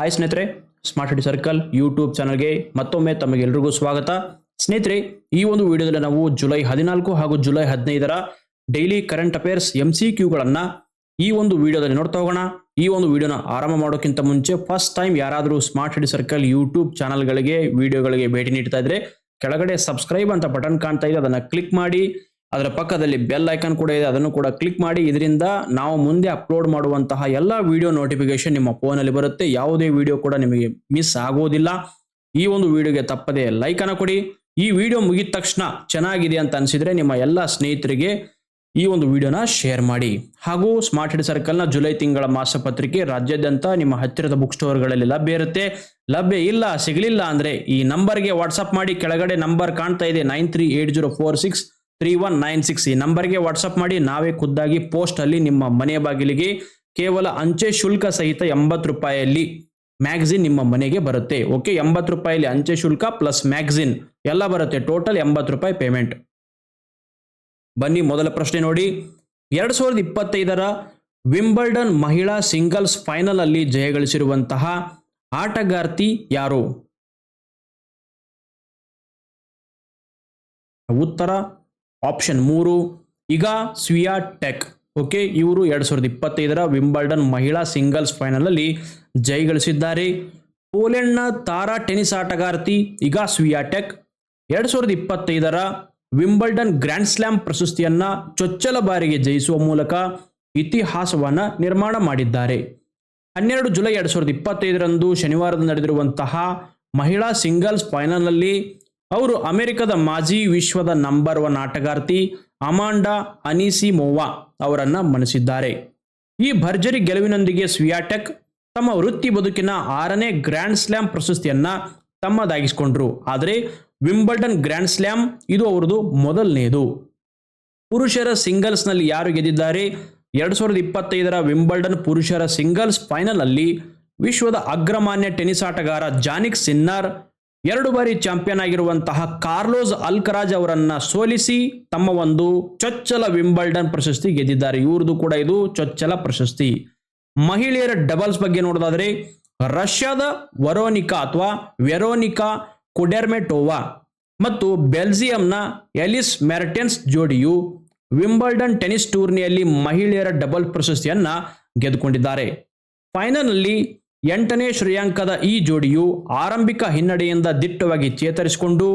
Hi ಸ್ನೇಹಿತರೆ smart city circle YouTube ಚಾನಲ್ಗೆ ಮತ್ತೊಮ್ಮೆ ತಮಗೆಲ್ಲರಿಗೂ ಸ್ವಾಗತ. ಸ್ನೇಹಿತರೆ, ಈ ಒಂದು ವಿಡಿಯೋದಲ್ಲಿ ನಾವು ಜುಲೈ ಹದಿನಾಲ್ಕು ಹಾಗೂ ಜುಲೈ ಹದಿನೈದರ daily current affairs M C ಕ್ಯೂಗಳನ್ನು ಈ ಒಂದು ವಿಡಿಯೋದಲ್ಲಿ ನೋಡ್ತಾ ಹೋಗೋಣ. ಈ ಒಂದು ವಿಡಿಯೋನ ಆರಂಭ ಮಾಡೋಕ್ಕಿಂತ ಮುಂಚೆ ಫಸ್ಟ್ ಟೈಮ್ ಯಾರಾದರೂ ಸ್ಮಾರ್ಟ್ ಸಿಟಿ ಸರ್ಕಲ್ ಯೂಟ್ಯೂಬ್ ಚಾನಲ್ಗಳಿಗೆ ವಿಡಿಯೋಗಳಿಗೆ ಭೇಟಿ ನೀಡ್ತಾ ಇದ್ರೆ ಕೆಳಗಡೆ ಸಬ್ಸ್ಕ್ರೈಬ್ ಅಂತ ಬಟನ್ ಕಾಣ್ತಾ ಇದೆ. ಅದನ್ನು ಕ್ಲಿಕ್ ಮಾಡಿ. ಅದರ ಪಕ್ಕದಲ್ಲಿ ಬೆಲ್ ಐಕಾನ್ ಕೂಡ ಇದೆ. ಅದನ್ನು ಕೂಡ ಕ್ಲಿಕ್ ಮಾಡಿ. ಇದರಿಂದ ನಾವು ಮುಂದೆ ಅಪ್ಲೋಡ್ ಮಾಡುವಂತಹ ಎಲ್ಲ ವಿಡಿಯೋ ನೋಟಿಫಿಕೇಶನ್ ನಿಮ್ಮ ಫೋನಲ್ಲಿ ಬರುತ್ತೆ. ಯಾವುದೇ ವಿಡಿಯೋ ಕೂಡ ನಿಮಗೆ ಮಿಸ್ ಆಗೋದಿಲ್ಲ. ಈ ಒಂದು ವಿಡಿಯೋಗೆ ತಪ್ಪದೆ ಲೈಕ್ ಅನ್ನ ಕೊಡಿ. ಈ ವಿಡಿಯೋ ಮುಗಿದ ತಕ್ಷಣ ಚೆನ್ನಾಗಿದೆ ಅಂತ ಅನಿಸಿದರೆ ನಿಮ್ಮ ಎಲ್ಲ ಸ್ನೇಹಿತರಿಗೆ ಈ ಒಂದು ವಿಡಿಯೋನ ಶೇರ್ ಮಾಡಿ. ಹಾಗೂ ಸ್ಮಾರ್ಟ್ ಹಿಡ್ ಸರ್ಕಲ್ನ ಜುಲೈ ತಿಂಗಳ ಮಾಸಪತ್ರಿಕೆ ರಾಜ್ಯಾದ್ಯಂತ ನಿಮ್ಮ ಹತ್ತಿರದ ಬುಕ್ ಸ್ಟೋರ್ಗಳಲ್ಲಿ ಲಭ್ಯ ಇರುತ್ತೆ. ಲಭ್ಯ ಇಲ್ಲ, ಸಿಗಲಿಲ್ಲ ಅಂದ್ರೆ ಈ ನಂಬರ್ಗೆ ವಾಟ್ಸಪ್ ಮಾಡಿ. ಕೆಳಗಡೆ ನಂಬರ್ ಕಾಣ್ತಾ ಇದೆ. Nine three eight zero four six three one nine six ಈ ನಂಬರ್ಗೆ ವಾಟ್ಸಪ್ ಮಾಡಿ ನಾವೇ ಖುದ್ದಾಗಿ ಪೋಸ್ಟ್ ಅಲ್ಲಿ ನಿಮ್ಮ ಮನೆಯ ಬಾಗಿಲಿಗೆ ಕೇವಲ ಅಂಚೆ ಶುಲ್ಕ ಸಹಿತ ಎಂಬತ್ತು ರೂಪಾಯಿಯಲ್ಲಿ ಮ್ಯಾಗ್ಝಿನ್ ನಿಮ್ಮ ಮನೆಗೆ ಬರುತ್ತೆ. ಓಕೆ, ಎಂಬತ್ತು ರೂಪಾಯಿಯಲ್ಲಿ ಅಂಚೆ ಶುಲ್ಕ ಪ್ಲಸ್ ಮ್ಯಾಗ್ಝಿನ್ ಎಲ್ಲ ಬರುತ್ತೆ. ಟೋಟಲ್ ಎಂಬತ್ತು ರೂಪಾಯಿ ಪೇಮೆಂಟ್. ಬನ್ನಿ ಮೊದಲ ಪ್ರಶ್ನೆ ನೋಡಿ. ಎರಡ್ ಸಾವಿರದ ಇಪ್ಪತ್ತೈದರ ವಿಂಬಲ್ಡನ್ ಮಹಿಳಾ ಸಿಂಗಲ್ಸ್ ಫೈನಲ್ ಅಲ್ಲಿ ಜಯಗಳಿಸಿರುವಂತಹ ಆಟಗಾರ್ತಿ ಯಾರು? ಉತ್ತರ ಆಪ್ಷನ್ ಮೂರು, ಈಗ ಸ್ವಿಯಾ ಟೆಕ್ ಓಕೆ ಇವರು ಎರಡ್ ಸಾವಿರದ ಇಪ್ಪತ್ತೈದರ ವಿಂಬಲ್ಡನ್ ಮಹಿಳಾ ಸಿಂಗಲ್ಸ್ ಫೈನಲ್ ಅಲ್ಲಿ ಜಯಗಳಿಸಿದ್ದಾರೆ ಪೋಲೆಂಡ್ನ ತಾರಾ ಟೆನಿಸ್ ಆಟಗಾರ್ತಿ, ಈಗ ಸ್ವಿಯಾ ಟೆಕ್ ಎರಡ್ ಸಾವಿರದ ಇಪ್ಪತ್ತೈದರ ವಿಂಬಲ್ಡನ್ ಗ್ರ್ಯಾಂಡ್ ಸ್ಲ್ಯಾಮ್ ಪ್ರಶಸ್ತಿಯನ್ನ ಚೊಚ್ಚಲ ಬಾರಿಗೆ ಜಯಿಸುವ ಮೂಲಕ ಇತಿಹಾಸವನ್ನ ನಿರ್ಮಾಣ ಮಾಡಿದ್ದಾರೆ. ಹನ್ನೆರಡು ಜುಲೈ ಎರಡ್ ಸಾವಿರದ ಇಪ್ಪತ್ತೈದರಂದು ಶನಿವಾರದ ನಡೆದಿರುವಂತಹ ಮಹಿಳಾ ಸಿಂಗಲ್ಸ್ ಫೈನಲ್ನಲ್ಲಿ ಅವರು ಅಮೆರಿಕದ ಮಾಜಿ ವಿಶ್ವದ ನಂಬರ್ ಒನ್ ಆಟಗಾರ್ತಿ ಅಮಾಂಡಾ ಅನಿಸಿಮೋವಾ ಅವರನ್ನ ಮಣಿಸಿದ್ದಾರೆ. ಈ ಭರ್ಜರಿ ಗೆಲುವಿನೊಂದಿಗೆ ಸ್ವಿಯಾಟೆಕ್ ತಮ್ಮ ವೃತ್ತಿ ಬದುಕಿನ ಆರನೇ ಗ್ರ್ಯಾಂಡ್ ಸ್ಲ್ಯಾಮ್ ಪ್ರಶಸ್ತಿಯನ್ನ ತಮ್ಮದಾಗಿಸಿಕೊಂಡ್ರು. ಆದರೆ ವಿಂಬಲ್ಡನ್ ಗ್ರ್ಯಾಂಡ್ ಸ್ಲ್ಯಾಮ್ ಇದು ಅವರದು ಮೊದಲನೆಯದು ಪುರುಷರ ಸಿಂಗಲ್ಸ್ನಲ್ಲಿ ಯಾರು ಗೆದ್ದಿದ್ದಾರೆ? ಎರಡ್ ಸಾವಿರದ ಇಪ್ಪತ್ತೈದರ ವಿಂಬಲ್ಡನ್ ಪುರುಷರ ಸಿಂಗಲ್ಸ್ ಫೈನಲ್ ಅಲ್ಲಿ ವಿಶ್ವದ ಅಗ್ರಮಾನ್ಯ ಟೆನಿಸ್ ಆಟಗಾರ ಜಾನಿಕ್ ಸಿನ್ನಾರ್ ಎರಡು ಬಾರಿ ಚಾಂಪಿಯನ್ ಆಗಿರುವಂತಹ ಕಾರ್ಲೋಸ್ ಅಲ್ಕರಾಜ್ ಅವರನ್ನ ಸೋಲಿಸಿ ತಮ್ಮ ಒಂದು ಚೊಚ್ಚಲ ವಿಂಬಲ್ಡನ್ ಪ್ರಶಸ್ತಿ ಗೆದ್ದಿದ್ದಾರೆ. ಇವ್ರದ್ದು ಕೂಡ ಇದು ಚೊಚ್ಚಲ ಪ್ರಶಸ್ತಿ. ಮಹಿಳೆಯರ ಡಬಲ್ಸ್ ಬಗ್ಗೆ ನೋಡೋದಾದ್ರೆ, ರಷ್ಯಾದ ವರೋನಿಕಾ ಅಥವಾ ವೆರೋನಿಕಾ ಕುಡೆರ್ಮೆಟೋವಾ ಮತ್ತು ಬೆಲ್ಜಿಯಂನ ಎಲಿಸ್ ಮೆರ್ಟೆನ್ಸ್ ಜೋಡಿಯು ವಿಂಬಲ್ಡನ್ ಟೆನಿಸ್ ಟೂರ್ನಿಯಲ್ಲಿ ಮಹಿಳೆಯರ ಡಬಲ್ ಪ್ರಶಸ್ತಿಯನ್ನ ಗೆದ್ದುಕೊಂಡಿದ್ದಾರೆ. ಫೈನಲ್ನಲ್ಲಿ ಎಂಟನೇ ಶ್ರೇಯಾಂಕದ ಈ ಜೋಡಿಯು ಆರಂಭಿಕ ಹಿನ್ನಡೆಯಿಂದ ದಿಟ್ಟವಾಗಿ ಚೇತರಿಸಿಕೊಂಡು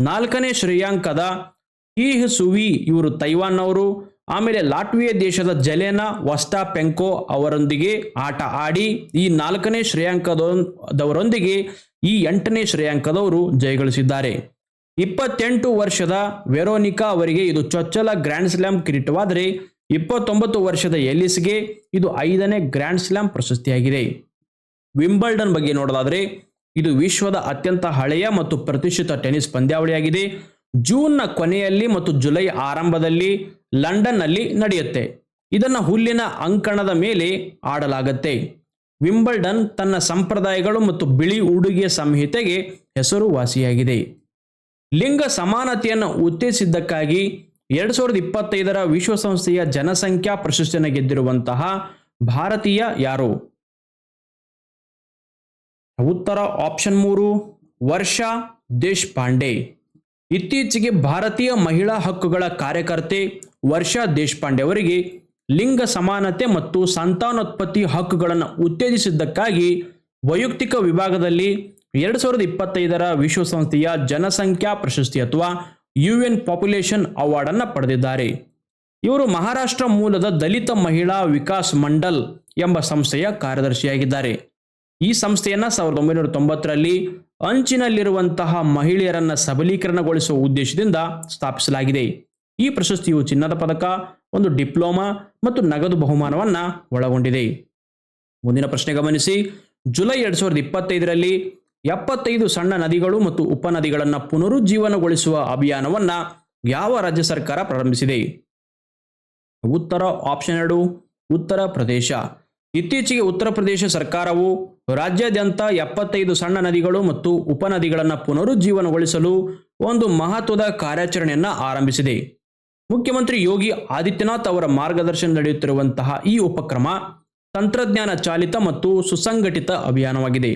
ನಾಲ್ಕನೇ ಶ್ರೇಯಾಂಕದ ಈಹ್ ಸುವಿ ಇವರು ತೈವಾನ್ ಅವರು ಆಮೇಲೆ ಲಾಟ್ವಿಯ ದೇಶದ ಜಲೇನಾ ವಸ್ಟಾ ಪೆಂಕೋ ಅವರೊಂದಿಗೆ ಆಟ ಆಡಿ ಈ ನಾಲ್ಕನೇ ಶ್ರೇಯಾಂಕದವರೊಂದಿಗೆ ಈ ಎಂಟನೇ ಶ್ರೇಯಾಂಕದವರು ಜಯಗಳಿಸಿದ್ದಾರೆ. ಇಪ್ಪತ್ತೆಂಟು ವರ್ಷದ ವೆರೋನಿಕಾ ಅವರಿಗೆ ಇದು ಚೊಚ್ಚಲ ಗ್ರ್ಯಾಂಡ್ ಸ್ಲಾಮ್ ಕಿರೀಟವಾದರೆ ಇಪ್ಪತ್ತೊಂಬತ್ತು ವರ್ಷದ ಎಲಿಸ್ಗೆ ಇದು ಐದನೇ ಗ್ರ್ಯಾಂಡ್ ಸ್ಲಾಮ್ ಪ್ರಶಸ್ತಿಯಾಗಿದೆ. ವಿಂಬಲ್ಡನ್ ಬಗ್ಗೆ ನೋಡೋದಾದ್ರೆ, ಇದು ವಿಶ್ವದ ಅತ್ಯಂತ ಹಳೆಯ ಮತ್ತು ಪ್ರತಿಷ್ಠಿತ ಟೆನಿಸ್ ಪಂದ್ಯಾವಳಿಯಾಗಿದೆ. ಜೂನ್ನ ಕೊನೆಯಲ್ಲಿ ಮತ್ತು ಜುಲೈ ಆರಂಭದಲ್ಲಿ ಲಂಡನ್ನಲ್ಲಿ ನಡೆಯುತ್ತೆ. ಇದನ್ನು ಹುಲ್ಲಿನ ಅಂಕಣದ ಮೇಲೆ ಆಡಲಾಗುತ್ತೆ. ವಿಂಬಲ್ಡನ್ ತನ್ನ ಸಂಪ್ರದಾಯಗಳು ಮತ್ತು ಬಿಳಿ ಉಡುಗೆ ಸಂಹಿತೆಗೆ ಹೆಸರುವಾಸಿಯಾಗಿದೆ. ಲಿಂಗ ಸಮಾನತೆಯನ್ನು ಉತ್ತೇಜಿಸಿದ್ದಕ್ಕಾಗಿ ಎರಡ್ ಸಾವಿರದ ಇಪ್ಪತ್ತೈದರ ವಿಶ್ವಸಂಸ್ಥೆಯ ಜನಸಂಖ್ಯಾ ಪ್ರಶಸ್ತಿಯನ್ನು ಗೆದ್ದಿರುವಂತಹ ಭಾರತೀಯ ಯಾರು? ಉತ್ತರ ಆಪ್ಷನ್ ಮೂರು, ವರ್ಷಾ ದೇಶಪಾಂಡೆ. ಇತ್ತೀಚೆಗೆ ಭಾರತೀಯ ಮಹಿಳಾ ಹಕ್ಕುಗಳ ಕಾರ್ಯಕರ್ತೆ ವರ್ಷಾ ದೇಶಪಾಂಡೆ ಅವರಿಗೆ ಲಿಂಗ ಸಮಾನತೆ ಮತ್ತು ಸಂತಾನೋತ್ಪತ್ತಿ ಹಕ್ಕುಗಳನ್ನು ಉತ್ತೇಜಿಸಿದ್ದಕ್ಕಾಗಿ ವೈಯಕ್ತಿಕ ವಿಭಾಗದಲ್ಲಿ ಎರಡು ಸಾವಿರದ ಇಪ್ಪತ್ತೈದರ ವಿಶ್ವಸಂಸ್ಥೆಯ ಜನಸಂಖ್ಯಾ ಪ್ರಶಸ್ತಿ ಅಥವಾ ಯು ಎನ್ ಪಾಪ್ಯುಲೇಷನ್ ಅವಾರ್ಡ್ ಅನ್ನು ಪಡೆದಿದ್ದಾರೆ. ಇವರು ಮಹಾರಾಷ್ಟ್ರ ಮೂಲದ ದಲಿತ ಮಹಿಳಾ ವಿಕಾಸ್ ಮಂಡಲ್ ಎಂಬ ಸಂಸ್ಥೆಯ ಕಾರ್ಯದರ್ಶಿಯಾಗಿದ್ದಾರೆ. ಈ ಸಂಸ್ಥೆಯನ್ನ ಸಾವಿರದ ಒಂಬೈನೂರ ತೊಂಬತ್ತರಲ್ಲಿ ಅಂಚಿನಲ್ಲಿರುವಂತಹ ಮಹಿಳೆಯರನ್ನ ಸಬಲೀಕರಣಗೊಳಿಸುವ ಉದ್ದೇಶದಿಂದ ಸ್ಥಾಪಿಸಲಾಗಿದೆ. ಈ ಪ್ರಶಸ್ತಿಯು ಚಿನ್ನದ ಪದಕ, ಒಂದು ಡಿಪ್ಲೊಮಾ ಮತ್ತು ನಗದು ಬಹುಮಾನವನ್ನ ಒಳಗೊಂಡಿದೆ. ಮುಂದಿನ ಪ್ರಶ್ನೆ ಗಮನಿಸಿ. ಜುಲೈ ಎರಡ್ ಸಾವಿರದ ಇಪ್ಪತ್ತೈದರಲ್ಲಿ ಎಪ್ಪತ್ತೈದು ಸಣ್ಣ ನದಿಗಳು ಮತ್ತು ಉಪನದಿಗಳನ್ನ ಪುನರುಜ್ಜೀವನಗೊಳಿಸುವ ಅಭಿಯಾನವನ್ನ ಯಾವ ರಾಜ್ಯ ಸರ್ಕಾರ ಪ್ರಾರಂಭಿಸಿದೆ? ಉತ್ತರ ಆಪ್ಷನ್ ಎರಡು, ಉತ್ತರ ಪ್ರದೇಶ. ಇತ್ತೀಚೆಗೆ ಉತ್ತರ ಪ್ರದೇಶ ಸರ್ಕಾರವು ರಾಜ್ಯಾದ್ಯಂತ ಎಪ್ಪತ್ತೈದು ಸಣ್ಣ ನದಿಗಳು ಮತ್ತು ಉಪನದಿಗಳನ್ನು ಪುನರುಜ್ಜೀವನಗೊಳಿಸಲು ಒಂದು ಮಹತ್ವದ ಕಾರ್ಯಾಚರಣೆಯನ್ನು ಆರಂಭಿಸಿದೆ. ಮುಖ್ಯಮಂತ್ರಿ ಯೋಗಿ ಆದಿತ್ಯನಾಥ್ ಅವರ ಮಾರ್ಗದರ್ಶನ ನಡೆಯುತ್ತಿರುವಂತಹ ಈ ಉಪಕ್ರಮ ತಂತ್ರಜ್ಞಾನ ಚಾಲಿತ ಮತ್ತು ಸುಸಂಘಟಿತ ಅಭಿಯಾನವಾಗಿದೆ.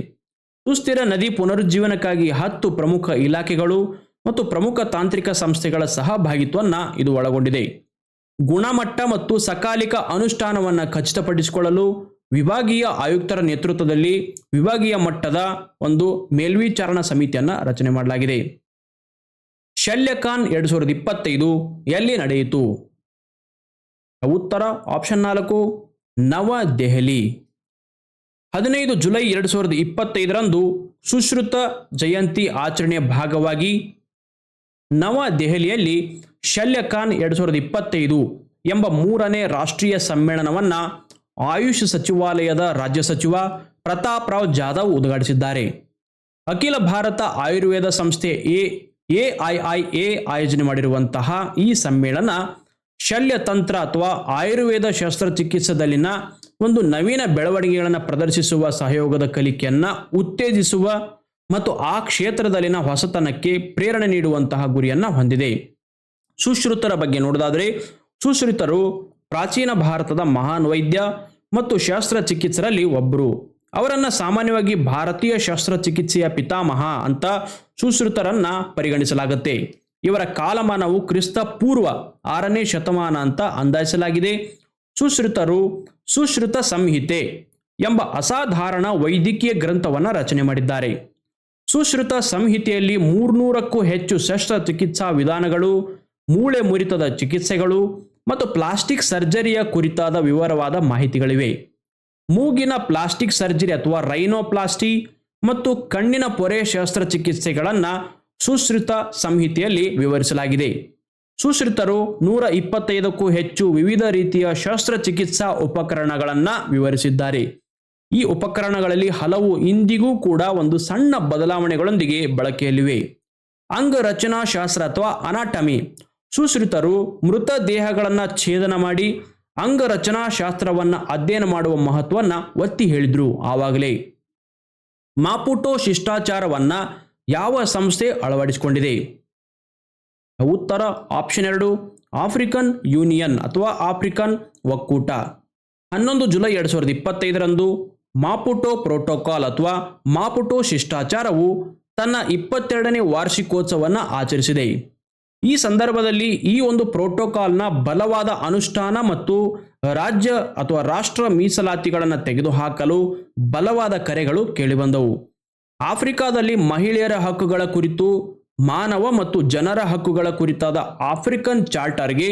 ಸುಸ್ಥಿರ ನದಿ ಪುನರುಜ್ಜೀವನಕ್ಕಾಗಿ ಹತ್ತು ಪ್ರಮುಖ ಇಲಾಖೆಗಳು ಮತ್ತು ಪ್ರಮುಖ ತಾಂತ್ರಿಕ ಸಂಸ್ಥೆಗಳ ಸಹಭಾಗಿತ್ವವನ್ನು ಇದು ಒಳಗೊಂಡಿದೆ. ಗುಣಮಟ್ಟ ಮತ್ತು ಸಕಾಲಿಕ ಅನುಷ್ಠಾನವನ್ನು ಖಚಿತಪಡಿಸಿಕೊಳ್ಳಲು ವಿಭಾಗೀಯ ಆಯುಕ್ತರ ನೇತೃತ್ವದಲ್ಲಿ ವಿಭಾಗೀಯ ಮಟ್ಟದ ಒಂದು ಮೇಲ್ವಿಚಾರಣಾ ಸಮಿತಿಯನ್ನು ರಚನೆ ಮಾಡಲಾಗಿದೆ. ಶಲ್ಯಕಾನ್ ಎರಡು ಸಾವಿರದ ಇಪ್ಪತ್ತೈದು ಎಲ್ಲಿ ನಡೆಯಿತು? ಉತ್ತರ ಆಪ್ಷನ್ ನಾಲ್ಕು, ನವದೆಹಲಿ. ಹದಿನೈದು ಜುಲೈ ಎರಡು ಸಾವಿರದ ಇಪ್ಪತ್ತೈದರಂದು ಸುಶ್ರುತ ಜಯಂತಿ ಆಚರಣೆಯ ಭಾಗವಾಗಿ ನವದೆಹಲಿಯಲ್ಲಿ ಶಲ್ಯಖಾನ್ ಎರಡು ಸಾವಿರದ ಇಪ್ಪತ್ತೈದು ಎಂಬ ಮೂರನೇ ರಾಷ್ಟ್ರೀಯ ಸಮ್ಮೇಳನವನ್ನು ಆಯುಷ್ ಸಚಿವಾಲಯದ ರಾಜ್ಯ ಸಚಿವ ಪ್ರತಾಪ್ ರಾವ್ ಜಾಧವ್ ಉದ್ಘಾಟಿಸಿದ್ದಾರೆ. ಅಖಿಲ ಭಾರತ ಆಯುರ್ವೇದ ಸಂಸ್ಥೆ ಎ ಎಐಐಎ ಆಯೋಜನೆ ಮಾಡಿರುವಂತಹ ಈ ಸಮ್ಮೇಳನ ಶಲ್ಯತಂತ್ರ ಅಥವಾ ಆಯುರ್ವೇದ ಶಸ್ತ್ರಚಿಕಿತ್ಸದಲ್ಲಿನ ಒಂದು ನವೀನ ಬೆಳವಣಿಗೆಗಳನ್ನು ಪ್ರದರ್ಶಿಸುವ ಸಹಯೋಗದ ಕಲಿಕೆಯನ್ನು ಉತ್ತೇಜಿಸುವ ಮತ್ತು ಆ ಕ್ಷೇತ್ರದಲ್ಲಿನ ಹೊಸತನಕ್ಕೆ ಪ್ರೇರಣೆ ನೀಡುವಂತಹ ಗುರಿಯನ್ನು ಹೊಂದಿದೆ. ಸುಶ್ರುತರ ಬಗ್ಗೆ ನೋಡೋದಾದರೆ, ಸುಶ್ರುತರು ಪ್ರಾಚೀನ ಭಾರತದ ಮಹಾನ್ ವೈದ್ಯ ಮತ್ತು ಶಸ್ತ್ರಚಿಕಿತ್ಸರಲ್ಲಿ ಒಬ್ಬರು ಅವರನ್ನು ಸಾಮಾನ್ಯವಾಗಿ ಭಾರತೀಯ ಶಸ್ತ್ರಚಿಕಿತ್ಸೆಯ ಪಿತಾಮಹ ಅಂತ ಸುಶ್ರುತರನ್ನ ಪರಿಗಣಿಸಲಾಗುತ್ತೆ. ಇವರ ಕಾಲಮಾನವು ಕ್ರಿಸ್ತ ಪೂರ್ವ ಆರನೇ ಶತಮಾನ ಅಂತ ಅಂದಾಜಿಸಲಾಗಿದೆ. ಸುಶ್ರುತರು ಸುಶ್ರುತ ಸಂಹಿತೆ ಎಂಬ ಅಸಾಧಾರಣ ವೈದ್ಯಕೀಯ ಗ್ರಂಥವನ್ನು ರಚನೆ ಮಾಡಿದ್ದಾರೆ. ಸುಶ್ರುತ ಸಂಹಿತೆಯಲ್ಲಿ ಮೂರ್ನೂರಕ್ಕೂ ಹೆಚ್ಚು ಶಸ್ತ್ರಚಿಕಿತ್ಸಾ ವಿಧಾನಗಳು, ಮೂಳೆ ಮುರಿತದ ಚಿಕಿತ್ಸೆಗಳು ಮತ್ತು ಪ್ಲಾಸ್ಟಿಕ್ ಸರ್ಜರಿಯ ಕುರಿತಾದ ವಿವರವಾದ ಮಾಹಿತಿಗಳಿವೆ. ಮೂಗಿನ ಪ್ಲಾಸ್ಟಿಕ್ ಸರ್ಜರಿ ಅಥವಾ ರೈನೋಪ್ಲಾಸ್ಟಿ ಮತ್ತು ಕಣ್ಣಿನ ಪೊರೆ ಶಸ್ತ್ರಚಿಕಿತ್ಸೆಗಳನ್ನು ಸುಶ್ರುತ ಸಂಹಿತೆಯಲ್ಲಿ ವಿವರಿಸಲಾಗಿದೆ. ಸುಶ್ರುತರು ನೂರ ಇಪ್ಪತ್ತೈದಕ್ಕೂ ಹೆಚ್ಚು ವಿವಿಧ ರೀತಿಯ ಶಸ್ತ್ರಚಿಕಿತ್ಸಾ ಉಪಕರಣಗಳನ್ನು ವಿವರಿಸಿದ್ದಾರೆ. ಈ ಉಪಕರಣಗಳಲ್ಲಿ ಹಲವು ಇಂದಿಗೂ ಕೂಡ ಒಂದು ಸಣ್ಣ ಬದಲಾವಣೆಗಳೊಂದಿಗೆ ಬಳಕೆಯಲ್ಲಿವೆ. ಅಂಗರಚನಾ ಶಾಸ್ತ್ರ ಅಥವಾ ಅನಾಟಮಿ. ಸುಶ್ರುತರು ಮೃತ ದೇಹಗಳನ್ನು ಛೇದನ ಮಾಡಿ ಅಂಗರಚನಾ ಶಾಸ್ತ್ರವನ್ನು ಅಧ್ಯಯನ ಮಾಡುವ ಮಹತ್ವವನ್ನು ಒತ್ತಿ ಹೇಳಿದ್ರು ಆವಾಗಲೇ. ಮಾಪುಟೋ ಶಿಷ್ಟಾಚಾರವನ್ನು ಯಾವ ಸಂಸ್ಥೆ ಅಳವಡಿಸಿಕೊಂಡಿದೆ? ಉತ್ತರ ಆಪ್ಷನ್ ಎರಡು, ಆಫ್ರಿಕನ್ ಯೂನಿಯನ್ ಅಥವಾ ಆಫ್ರಿಕನ್ ಒಕ್ಕೂಟ. ಹನ್ನೊಂದು ಜುಲೈ ಎರಡು ಸಾವಿರದ ಇಪ್ಪತ್ತೈದರಂದು ಮಾಪುಟೋ ಪ್ರೋಟೋಕಾಲ್ ಅಥವಾ ಮಾಪುಟೋ ಶಿಷ್ಟಾಚಾರವು ತನ್ನ ಇಪ್ಪತ್ತೆರಡನೇ ವಾರ್ಷಿಕೋತ್ಸವವನ್ನು ಆಚರಿಸಿದೆ. ಈ ಸಂದರ್ಭದಲ್ಲಿ ಈ ಒಂದು ಪ್ರೋಟೋಕಾಲ್ನ ಬಲವಾದ ಅನುಷ್ಠಾನ ಮತ್ತು ರಾಜ್ಯ ಅಥವಾ ರಾಷ್ಟ್ರ ಮೀಸಲಾತಿಗಳನ್ನು ತೆಗೆದುಹಾಕಲು ಬಲವಾದ ಕರೆಗಳು ಕೇಳಿಬಂದವು. ಆಫ್ರಿಕಾದಲ್ಲಿ ಮಹಿಳೆಯರ ಹಕ್ಕುಗಳ ಕುರಿತು, ಮಾನವ ಮತ್ತು ಜನರ ಹಕ್ಕುಗಳ ಕುರಿತಾದ ಆಫ್ರಿಕನ್ ಚಾರ್ಟರ್ಗೆ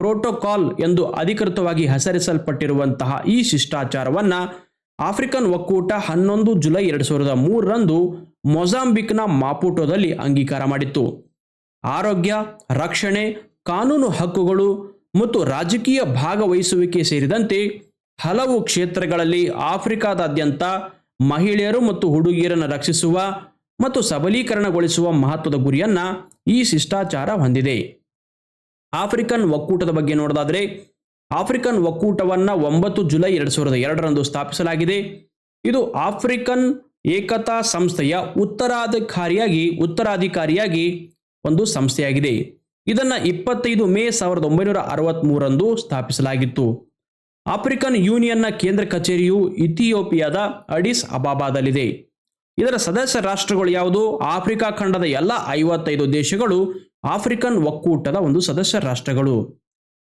ಪ್ರೋಟೋಕಾಲ್ ಎಂದು ಅಧಿಕೃತವಾಗಿ ಹೆಸರಿಸಲ್ಪಟ್ಟಿರುವಂತಹ ಈ ಶಿಷ್ಟಾಚಾರವನ್ನು ಆಫ್ರಿಕನ್ ಒಕ್ಕೂಟ ಹನ್ನೊಂದು ಜುಲೈ ಎರಡು ಸಾವಿರದ ಮೂರರಂದು ಮೊಜಾಂಬಿಕ್ನ ಮಾಪುಟೋದಲ್ಲಿ ಅಂಗೀಕಾರ ಮಾಡಿತ್ತು. ಆರೋಗ್ಯ, ರಕ್ಷಣೆ, ಕಾನೂನು ಹಕ್ಕುಗಳು ಮತ್ತು ರಾಜಕೀಯ ಭಾಗವಹಿಸುವಿಕೆ ಸೇರಿದಂತೆ ಹಲವು ಕ್ಷೇತ್ರಗಳಲ್ಲಿ ಆಫ್ರಿಕಾದಾದ್ಯಂತ ಮಹಿಳೆಯರು ಮತ್ತು ಹುಡುಗಿಯರನ್ನು ರಕ್ಷಿಸುವ ಮತ್ತು ಸಬಲೀಕರಣಗೊಳಿಸುವ ಮಹತ್ವದ ಗುರಿಯನ್ನ ಈ ಶಿಷ್ಟಾಚಾರ ಹೊಂದಿದೆ. ಆಫ್ರಿಕನ್ ಒಕ್ಕೂಟದ ಬಗ್ಗೆ ನೋಡೋದಾದರೆ ಆಫ್ರಿಕನ್ ಒಕ್ಕೂಟವನ್ನು ಒಂಬತ್ತು ಜುಲೈ ಎರಡು ಸಾವಿರದ ಎರಡರಂದು ಸ್ಥಾಪಿಸಲಾಗಿದೆ. ಇದು ಆಫ್ರಿಕನ್ ಏಕತಾ ಸಂಸ್ಥೆಯ ಉತ್ತರಾಧಿಕಾರಿಯಾಗಿ ಉತ್ತರಾಧಿಕಾರಿಯಾಗಿ ಒಂದು ಸಂಸ್ಥೆಯಾಗಿದೆ. ಇದನ್ನು ಇಪ್ಪತ್ತೈದು ಮೇ ಸಾವಿರದ ಒಂಬೈನೂರ ಸ್ಥಾಪಿಸಲಾಗಿತ್ತು. ಆಫ್ರಿಕನ್ ಯೂನಿಯನ್ನ ಕೇಂದ್ರ ಕಚೇರಿಯು ಇಥಿಯೋಪಿಯಾದ ಅಡಿಸ್ ಅಬಾಬಾದಲ್ಲಿದೆ. ಇದರ ಸದಸ್ಯ ರಾಷ್ಟ್ರಗಳು ಯಾವುದು? ಆಫ್ರಿಕಾ ಖಂಡದ ಎಲ್ಲ ಐವತ್ತೈದು ದೇಶಗಳು ಆಫ್ರಿಕನ್ ಒಕ್ಕೂಟದ ಒಂದು ಸದಸ್ಯ ರಾಷ್ಟ್ರಗಳು.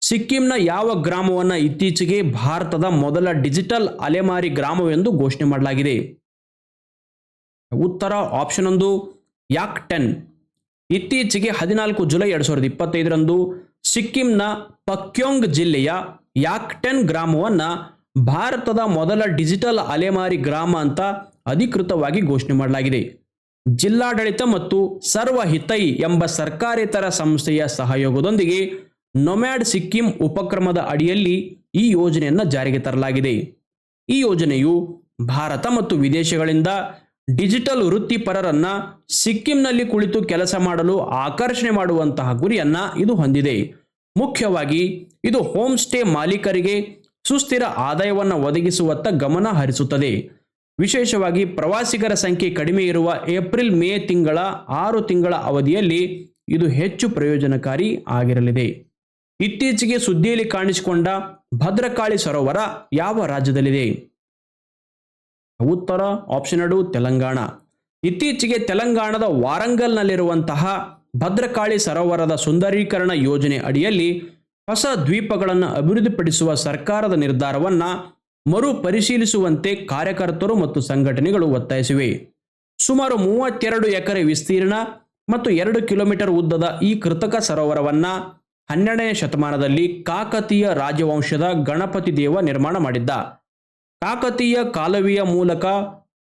ಸಿಕ್ಕಿಂನ ಯಾವ ಗ್ರಾಮವನ್ನು ಇತ್ತೀಚೆಗೆ ಭಾರತದ ಮೊದಲ ಡಿಜಿಟಲ್ ಅಲೆಮಾರಿ ಗ್ರಾಮವೆಂದು ಘೋಷಣೆ ಮಾಡಲಾಗಿದೆ. ಉತ್ತರ ಆಪ್ಷನ್ ಒಂದು, ಯಾಕ್ ಟೆನ್. ಇತ್ತೀಚೆಗೆ ಹದಿನಾಲ್ಕು ಜುಲೈ ಎರಡು ಸಾವಿರದ ಇಪ್ಪತ್ತೈದರಂದು ಸಿಕ್ಕಿಂನ ಪಕ್ಯೋಂಗ್ ಜಿಲ್ಲೆಯ ಯಾಕ್ಟೆನ್ ಗ್ರಾಮವನ್ನು ಭಾರತದ ಮೊದಲ ಡಿಜಿಟಲ್ ಅಲೆಮಾರಿ ಗ್ರಾಮ ಅಂತ ಅಧಿಕೃತವಾಗಿ ಘೋಷಣೆ ಮಾಡಲಾಗಿದೆ. ಜಿಲ್ಲಾಡಳಿತ ಮತ್ತು ಸರ್ವ ಹಿತೈ ಎಂಬ ಸರ್ಕಾರೇತರ ಸಂಸ್ಥೆಯ ಸಹಯೋಗದೊಂದಿಗೆ ನೊಮ್ಯಾಡ್ ಸಿಕ್ಕಿಂ ಉಪಕ್ರಮದ ಅಡಿಯಲ್ಲಿ ಈ ಯೋಜನೆಯನ್ನು ಜಾರಿಗೆ ತರಲಾಗಿದೆ. ಈ ಯೋಜನೆಯು ಭಾರತ ಮತ್ತು ವಿದೇಶಗಳಿಂದ ಡಿಜಿಟಲ್ ವೃತ್ತಿಪರರನ್ನ ಸಿಕ್ಕಿಂನಲ್ಲಿ ಕುಳಿತು ಕೆಲಸ ಮಾಡಲು ಆಕರ್ಷಣೆ ಮಾಡುವಂತಹ ಗುರಿಯನ್ನ ಇದು ಹೊಂದಿದೆ. ಮುಖ್ಯವಾಗಿ ಇದು ಹೋಮ್ ಸ್ಟೇ ಮಾಲೀಕರಿಗೆ ಸುಸ್ಥಿರ ಆದಾಯವನ್ನು ಒದಗಿಸುವತ್ತ ಗಮನ ಹರಿಸುತ್ತದೆ. ವಿಶೇಷವಾಗಿ ಪ್ರವಾಸಿಗರ ಸಂಖ್ಯೆ ಕಡಿಮೆ ಇರುವ ಏಪ್ರಿಲ್ ಮೇ ತಿಂಗಳ ಆರು ತಿಂಗಳ ಅವಧಿಯಲ್ಲಿ ಇದು ಹೆಚ್ಚು ಪ್ರಯೋಜನಕಾರಿ ಆಗಿರಲಿದೆ. ಇತ್ತೀಚೆಗೆ ಸುದ್ದಿಯಲ್ಲಿ ಕಾಣಿಸಿಕೊಂಡ ಭದ್ರಕಾಳಿ ಸರೋವರ ಯಾವ ರಾಜ್ಯದಲ್ಲಿದೆ? ಉತ್ತರ ಆಪ್ಷನ್ ಎರಡು, ತೆಲಂಗಾಣ. ಇತ್ತೀಚೆಗೆ ತೆಲಂಗಾಣದ ವಾರಂಗಲ್ನಲ್ಲಿರುವಂತಹ ಭದ್ರಕಾಳಿ ಸರೋವರದ ಸುಂದರೀಕರಣ ಯೋಜನೆ ಅಡಿಯಲ್ಲಿ ಹೊಸ ದ್ವೀಪಗಳನ್ನು ಅಭಿವೃದ್ಧಿಪಡಿಸುವ ಸರ್ಕಾರದ ನಿರ್ಧಾರವನ್ನು ಮರು ಪರಿಶೀಲಿಸುವಂತೆ ಕಾರ್ಯಕರ್ತರು ಮತ್ತು ಸಂಘಟನೆಗಳು ಒತ್ತಾಯಿಸಿವೆ. ಸುಮಾರು ಮೂವತ್ತೆರಡು ಎಕರೆ ವಿಸ್ತೀರ್ಣ ಮತ್ತು ಎರಡು ಕಿಲೋಮೀಟರ್ ಉದ್ದದ ಈ ಕೃತಕ ಸರೋವರವನ್ನ ಹನ್ನೆರಡನೇ ಶತಮಾನದಲ್ಲಿ ಕಾಕತೀಯ ರಾಜವಂಶದ ಗಣಪತಿ ದೇವ ನಿರ್ಮಾಣ ಮಾಡಿದ್ದ. ಕಾಕತೀಯ ಕಾಲುವೆಯ ಮೂಲಕ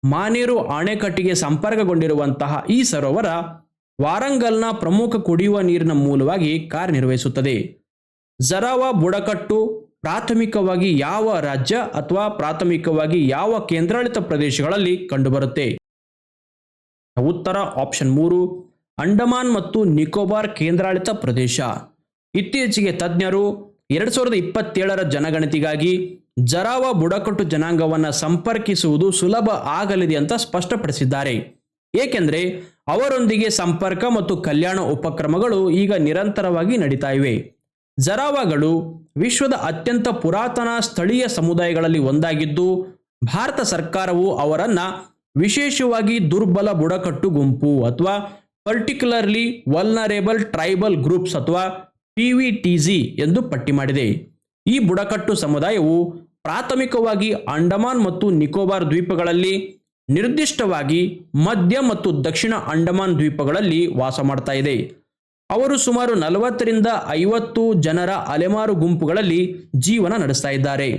ಮಾನೇರು ಅಣೆಕಟ್ಟಿಗೆ ಸಂಪರ್ಕಗೊಂಡಿರುವಂತಹ ಈ ಸರೋವರ ವಾರಂಗಲ್ನ ಪ್ರಮುಖ ಕುಡಿಯುವ ನೀರಿನ ಮೂಲವಾಗಿ ಕಾರ್ಯನಿರ್ವಹಿಸುತ್ತದೆ. ಜರಾವ ಬುಡಕಟ್ಟು ಪ್ರಾಥಮಿಕವಾಗಿ ಯಾವ ರಾಜ್ಯ ಅಥವಾ ಪ್ರಾಥಮಿಕವಾಗಿ ಯಾವ ಕೇಂದ್ರಾಡಳಿತ ಪ್ರದೇಶಗಳಲ್ಲಿ ಕಂಡುಬರುತ್ತೆ? ಉತ್ತರ ಆಪ್ಷನ್ ಮೂರು, ಅಂಡಮಾನ್ ಮತ್ತು ನಿಕೋಬಾರ್ ಕೇಂದ್ರಾಡಳಿತ ಪ್ರದೇಶ. ಇತ್ತೀಚೆಗೆ ತಜ್ಞರು ಎರಡು ಸಾವಿರದ ಇಪ್ಪತ್ತೇಳರ ಜನಗಣತಿಗಾಗಿ ಜರಾವ ಬುಡಕಟ್ಟು ಜನಾಂಗವನ್ನು ಸಂಪರ್ಕಿಸುವುದು ಸುಲಭ ಆಗಲಿದೆ ಅಂತ ಸ್ಪಷ್ಟಪಡಿಸಿದ್ದಾರೆ. ಏಕೆಂದರೆ ಅವರೊಂದಿಗೆ ಸಂಪರ್ಕ ಮತ್ತು ಕಲ್ಯಾಣ ಉಪಕ್ರಮಗಳು ಈಗ ನಿರಂತರವಾಗಿ ನಡೀತಾ ಇವೆ. ಜರಾವಾಗಳು ವಿಶ್ವದ ಅತ್ಯಂತ ಪುರಾತನ ಸ್ಥಳೀಯ ಸಮುದಾಯಗಳಲ್ಲಿ ಒಂದಾಗಿದ್ದು, ಭಾರತ ಸರ್ಕಾರವು ಅವರನ್ನ ವಿಶೇಷವಾಗಿ ದುರ್ಬಲ ಬುಡಕಟ್ಟು ಗುಂಪು ಅಥವಾ ಪರ್ಟಿಕ್ಯುಲರ್ಲಿ ವಲ್ನರೇಬಲ್ ಟ್ರೈಬಲ್ ಗ್ರೂಪ್ಸ್ ಅಥವಾ ಪಿವಿಟಿಜಿ ಎಂದು ಪಟ್ಟಿ ಮಾಡಿದೆ. ಈ ಬುಡಕಟ್ಟು ಸಮುದಾಯವು ಪ್ರಾಥಮಿಕವಾಗಿ ಅಂಡಮಾನ್ ಮತ್ತು ನಿಕೋಬಾರ್ ದ್ವೀಪಗಳಲ್ಲಿ, ನಿರ್ದಿಷ್ಟವಾಗಿ ಮಧ್ಯ ಮತ್ತು ದಕ್ಷಿಣ ಅಂಡಮಾನ್ ದ್ವೀಪಗಳಲ್ಲಿ ವಾಸ ಮಾಡ್ತಾ ಇದೆ. ಅವರು ಸುಮಾರು ನಲವತ್ತರಿಂದ ಐವತ್ತು ಜನರ ಅಲೆಮಾರು ಗುಂಪುಗಳಲ್ಲಿ ಜೀವನ ನಡೆಸ್ತಾ ಇದ್ದಾರೆ.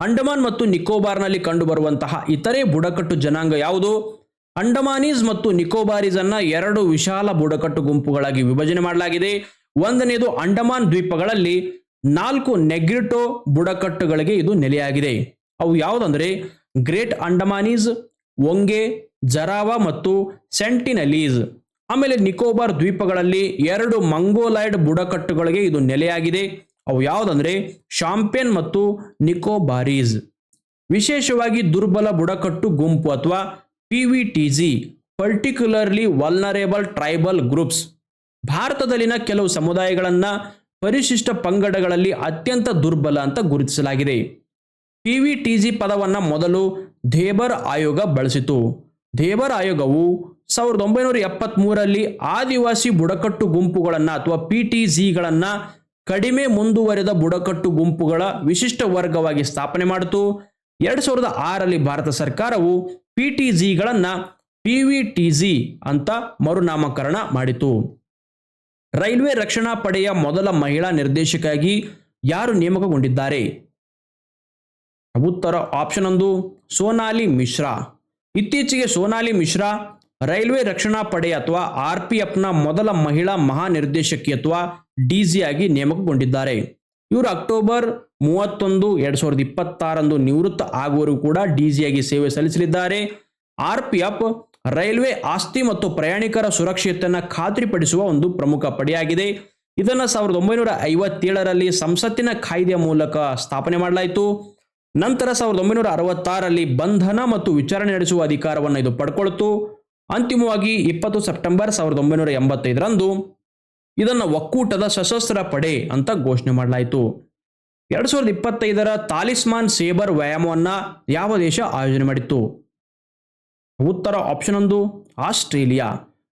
ಅಂಡಮಾನ್ ಮತ್ತು ನಿಕೋಬಾರ್ನಲ್ಲಿ ಕಂಡುಬರುವಂತಹ ಇತರೆ ಬುಡಕಟ್ಟು ಜನಾಂಗ ಯಾವುದು? ಅಂಡಮಾನೀಸ್ ಮತ್ತು ನಿಕೋಬಾರೀಸ್ ಅನ್ನ ಎರಡು ವಿಶಾಲ ಬುಡಕಟ್ಟು ಗುಂಪುಗಳಾಗಿ ವಿಭಜನೆ ಮಾಡಲಾಗಿದೆ. ಒಂದನೇದು ಅಂಡಮಾನ್ ದ್ವೀಪಗಳಲ್ಲಿ ನಾಲ್ಕು ನೆಗ್ರಿಟೋ ಬುಡಕಟ್ಟುಗಳಿಗೆ ಇದು ನೆಲೆಯಾಗಿದೆ. ಅವು ಯಾವುದಂದ್ರೆ ಗ್ರೇಟ್ ಅಂಡಮಾನೀಸ್, ಒಂಗೆ, ಜರಾವ ಮತ್ತು ಸೆಂಟಿನಲೀಸ್. ಆಮೇಲೆ ನಿಕೋಬಾರ್ ದ್ವೀಪಗಳಲ್ಲಿ ಎರಡು ಮಂಗೋಲಾಯ್ಡ್ ಬುಡಕಟ್ಟುಗಳಿಗೆ ಇದು ನೆಲೆಯಾಗಿದೆ. ಅವು ಯಾವುದಂದ್ರೆ ಶಾಂಪೇನ್ ಮತ್ತು ನಿಕೋಬಾರೀಸ್. ವಿಶೇಷವಾಗಿ ದುರ್ಬಲ ಬುಡಕಟ್ಟು ಗುಂಪು ಅಥವಾ PVTG particularly vulnerable tribal groups. ಭಾರತದಲ್ಲಿನ ಕೆಲವು ಸಮುದಾಯಗಳನ್ನು ಪರಿಶಿಷ್ಟ ಪಂಗಡಗಳಲ್ಲಿ ಅತ್ಯಂತ ದುರ್ಬಲ ಅಂತ ಗುರುತಿಸಲಾಗಿದೆ. ಪಿವಿಟಿಜಿ ಪದವನ್ನು ಮೊದಲು ಧೇಬರ್ ಆಯೋಗ ಬಳಸಿತು. ಧೇಬರ್ ಆಯೋಗವು ಸಾವಿರದ ಒಂಬೈನೂರ ಎಪ್ಪತ್ತ್ಮೂರರಲ್ಲಿ ಆದಿವಾಸಿ ಬುಡಕಟ್ಟು ಗುಂಪುಗಳನ್ನು ಅಥವಾ ಪಿ ಟಿ ಜಿಗಳನ್ನು ಕಡಿಮೆ ಮುಂದುವರೆದ ಬುಡಕಟ್ಟು ಗುಂಪುಗಳ ವಿಶಿಷ್ಟ ವರ್ಗವಾಗಿ ಸ್ಥಾಪನೆ ಮಾಡಿತು. ಎರಡು ಸಾವಿರದ ಆರರಲ್ಲಿ ಭಾರತ ಸರ್ಕಾರವು ಪಿ ಟಿ ಜಿಗಳನ್ನು ಪಿ ವಿ ಟಿ ಜಿ ಅಂತ ಮರುನಾಮಕರಣ ಮಾಡಿತು. ರೈಲ್ವೆ ರಕ್ಷಣಾ ಪಡೆಯ ಮೊದಲ ಮಹಿಳಾ ನಿರ್ದೇಶಕಾಗಿ ಯಾರು ನೇಮಕಗೊಂಡಿದ್ದಾರೆ? ಉತ್ತರ ಆಪ್ಷನ್ ಒಂದು, ಸೋನಾಲಿ ಮಿಶ್ರಾ. ಇತ್ತೀಚೆಗೆ ಸೋನಾಲಿ ಮಿಶ್ರಾ ರೈಲ್ವೆ ರಕ್ಷಣಾ ಪಡೆ ಅಥವಾ ಆರ್ ಪಿ ಎಫ್ನ ಮೊದಲ ಮಹಿಳಾ ಮಹಾನಿರ್ದೇಶಕಿ ಅಥವಾ ಡಿಜಿ ಆಗಿ ನೇಮಕಗೊಂಡಿದ್ದಾರೆ. ಇವರು ಅಕ್ಟೋಬರ್ ಮೂವತ್ತೊಂದು, ಎರಡ್ ಸಾವಿರದ ಇಪ್ಪತ್ತಾರಂದು ನಿವೃತ್ತ ಆಗುವವರೆಗೂ ಕೂಡ ಡಿಜಿಯಾಗಿ ಸೇವೆ ಸಲ್ಲಿಸಲಿದ್ದಾರೆ. ಆರ್ ಪಿ ಎಫ್ ರೈಲ್ವೆ ಆಸ್ತಿ ಮತ್ತು ಪ್ರಯಾಣಿಕರ ಸುರಕ್ಷತೆಯನ್ನು ಖಾತ್ರಿಪಡಿಸುವ ಒಂದು ಪ್ರಮುಖ ಪಡೆಯಾಗಿದೆ. ಇದನ್ನು ಸಾವಿರದ ಒಂಬೈನೂರ ಐವತ್ತೇಳರಲ್ಲಿ ಸಂಸತ್ತಿನ ಕಾಯ್ದೆಯ ಮೂಲಕ ಸ್ಥಾಪನೆ ಮಾಡಲಾಯಿತು. ನಂತರ ಸಾವಿರದ ಒಂಬೈನೂರ ಅರವತ್ತಾರರಲ್ಲಿ ಬಂಧನ ಮತ್ತು ವಿಚಾರಣೆ ನಡೆಸುವ ಅಧಿಕಾರವನ್ನು ಇದು ಪಡ್ಕೊಳ್ತು. ಅಂತಿಮವಾಗಿ ಇಪ್ಪತ್ತು ಸೆಪ್ಟೆಂಬರ್ ಸಾವಿರದ ಒಂಬೈನೂರ ಎಂಬತ್ತೈದರಂದು ಇದನ್ನು ಒಕ್ಕೂಟದ ಸಶಸ್ತ್ರ ಪಡೆ ಅಂತ ಘೋಷಣೆ ಮಾಡಲಾಯಿತು. ಎರಡು ಸಾವಿರದ ಇಪ್ಪತ್ತೈದರ ತಾಲಿಸ್ಮಾನ್ ಸೇಬರ್ ವ್ಯಾಯಾಮವನ್ನು ಯಾವ ದೇಶ ಆಯೋಜನೆ ಮಾಡಿತ್ತು? ಉತ್ತರ ಆಪ್ಷನ್ ಒಂದು, ಆಸ್ಟ್ರೇಲಿಯಾ.